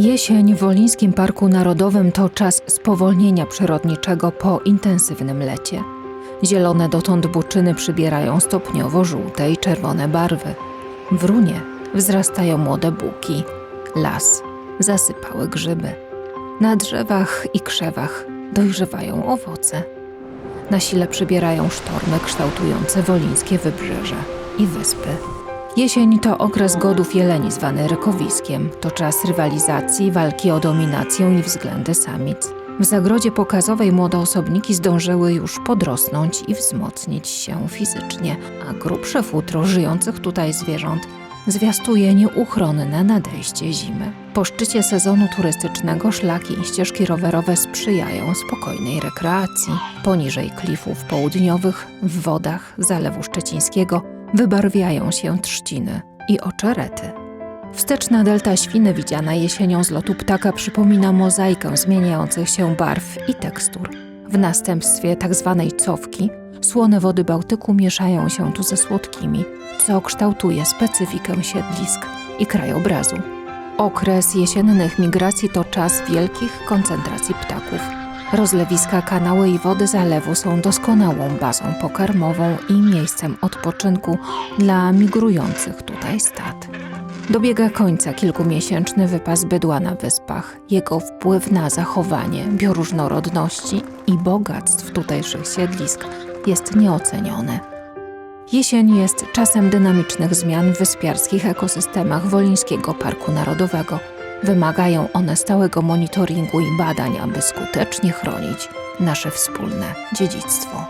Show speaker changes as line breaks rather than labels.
Jesień w Wolińskim Parku Narodowym to czas spowolnienia przyrodniczego po intensywnym lecie. Zielone dotąd buczyny przybierają stopniowo żółte i czerwone barwy. W runie wzrastają młode buki, las, zasypały grzyby. Na drzewach i krzewach dojrzewają owoce. Na sile przybierają sztormy kształtujące wolińskie wybrzeże i wyspy. Jesień to okres godów jeleni zwany rykowiskiem. To czas rywalizacji, walki o dominację i względy samic. W zagrodzie pokazowej młode osobniki zdążyły już podrosnąć i wzmocnić się fizycznie, a grubsze futro żyjących tutaj zwierząt zwiastuje nieuchronne nadejście zimy. Po szczycie sezonu turystycznego szlaki i ścieżki rowerowe sprzyjają spokojnej rekreacji. Poniżej klifów południowych, w wodach Zalewu Szczecińskiego, wybarwiają się trzciny i oczerety. Wsteczna delta Świny widziana jesienią z lotu ptaka przypomina mozaikę zmieniających się barw i tekstur. W następstwie tzw. cofki słone wody Bałtyku mieszają się tu ze słodkimi, co kształtuje specyfikę siedlisk i krajobrazu. Okres jesiennych migracji to czas wielkich koncentracji ptaków. Rozlewiska, kanały i wody zalewu są doskonałą bazą pokarmową i miejscem odpoczynku dla migrujących tutaj stad. Dobiega końca kilkumiesięczny wypas bydła na wyspach. Jego wpływ na zachowanie bioróżnorodności i bogactw tutejszych siedlisk jest nieoceniony. Jesień jest czasem dynamicznych zmian w wyspiarskich ekosystemach Wolińskiego Parku Narodowego. Wymagają one stałego monitoringu i badań, aby skutecznie chronić nasze wspólne dziedzictwo.